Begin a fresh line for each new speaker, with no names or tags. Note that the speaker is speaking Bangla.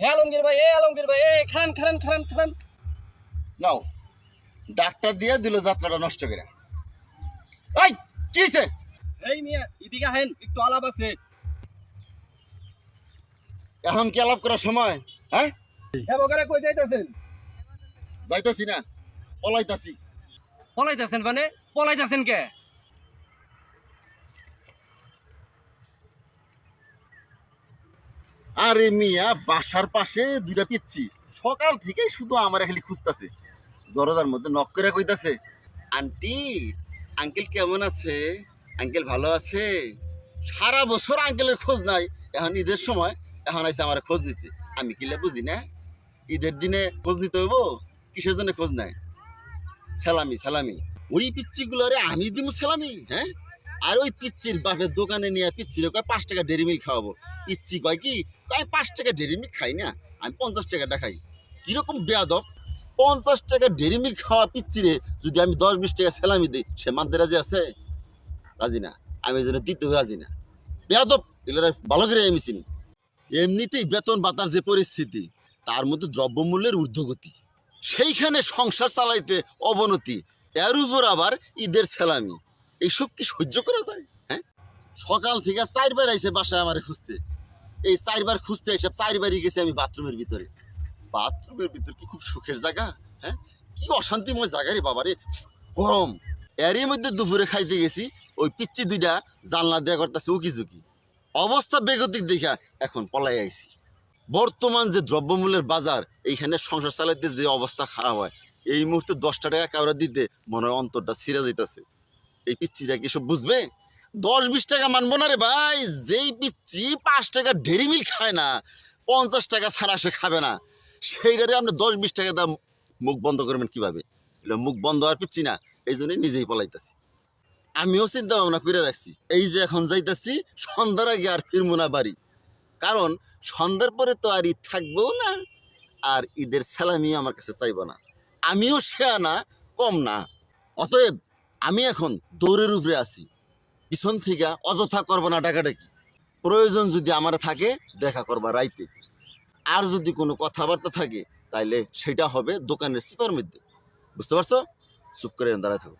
হে আলমগীর ভাই এ আলমগীর ভাই এ খান খান খান খান।
নাও ডাক্তার দিয়ে দিল যাত্রাটা নষ্ট করে। এই কি
এই মিয়া এদিকে আহেন একটু আলাপ আছে।
এখন কি আলাপ করার সময় হ্যাঁ?
হে বগারে কই যাইতাছেন?
যাইতাছি না পলাইতাছি।
পলাইতাছেন মানে? পলাইতাছেন কে?
আরে মিয়া, বাসার পাশে দুইটা পিচ্ছি। সকাল থেকেই শুধু আমার খালি খুঁজতাছে। দরজার মধ্যে নক করে কইতাছে, আন্টি আঙ্কেল কেমন আছে? আঙ্কেল ভালো আছে? সারা বছর আঙ্কেলের খোঁজ নাই। এখন ঈদের সময়, এখন আইসে আমার খোঁজ নিতে। আমি কিলে বুঝি না? ঈদের দিনে খোঁজ নিতে হইব? কিসের জন্য খোঁজ নাই? সালামি সালামি। ওই পিচ্ছিগুলো পিচ্ছিগুলোরে আমি দিব সালামি হ্যাঁ? আর ওই পিচ্ছির বাপের দোকানে নিয়ে পিচ্ছির কয়, পাঁচ টাকা ডেরি মিল্ক খাওয়াবো। পিচ্ছি কয় কি, কয় পাঁচ টাকা ডেরি মিল্ক খাই না, আমি পঞ্চাশ টাকাটা খাই। কীরকম বেয়াদব। পঞ্চাশ টাকা ডেরি মিল্ক খাওয়া পিচ্ছি রে যদি আমি দশ বিশ টাকা সেলামি দিই, সে মানতে রাজি আছে? রাজি না। আমি জন্য দিতেও রাজি না। বেয়াদব এগুলো ভালো করে আমি চিনি। এমনিতেই বেতন বাতার যে পরিস্থিতি, তার মধ্যে দ্রব্যমূল্যের ঊর্ধ্বগতি, সেইখানে সংসার চালাইতে অবনতি, এর উপর আবার ঈদের সেলামি। এইসব কি সহ্য করা যায়? হ্যাঁ? সকাল থেকে চারবার আইসে বাসায় আমার খুঁজতে। এই চারবার খুঁজতে এসব চারবারই গেছি আমি বাথরুমের ভিতরে। বাথরুমের ভিতর কি খুব সুখের জায়গা? হ্যাঁ? কি অশান্তিময় জায়গা রে বাবারে। গরম। এরই মধ্যে দুপুরে খাইতে গেছি, ওই পিচ্ছি দুইটা জানলা দেয়া করতেছে উকি ঝুঁকি অবস্থা বেগতিক দেখা এখন পলাই আইছি। বর্তমান যে দ্রব্যমূল্যের বাজার, এইখানে সংসার চালাইতে যে অবস্থা খারাপ হয়, এই মুহূর্তে দশটা টাকা কাউরা দিতে মনে হয় অন্তরটা ছিঁড়ে যাইতেছে। এই পিচ্ছিরা কি সব বুঝবে? দশ, বিশ টাকা মানবো না রে ভাই। যেই পিচ্ছি পাঁচ টাকা ডেরি মিল খায় না, পঞ্চাশ টাকা ছাড়া সে খাবে না। সেইটারে আপনি দশ, বিশ টাকা দাম মুখ বন্ধ করবেন কীভাবে? মুখ বন্ধ আর পিচ্ছি না, এই জন্যই নিজেই পলাইতেছি। আমিও চিন্তা ভাবনা করে রাখছি, এই যে এখন যাইতাছি, সন্ধ্যার আগে আর ফিরবো না বাড়ি। কারণ সন্ধ্যার পরে তো আর ঈদ থাকবেও না, আর ঈদের সালামিও আমার কাছে চাইব না। আমিও সে না, কম না। অতএব আমি এখন দৌড়ের উপরে আছি। পিছন থেকে অযথা করব না ডাকাডাকি। প্রয়োজন যদি আমার থাকে, দেখা করবা রাইতে। আর যদি কোনো কথাবার্তা থাকে, তাইলে সেটা হবে দোকানের সিপার মধ্যে। বুঝতে পারছ? চুপ করে দাঁড়ায় থাকো।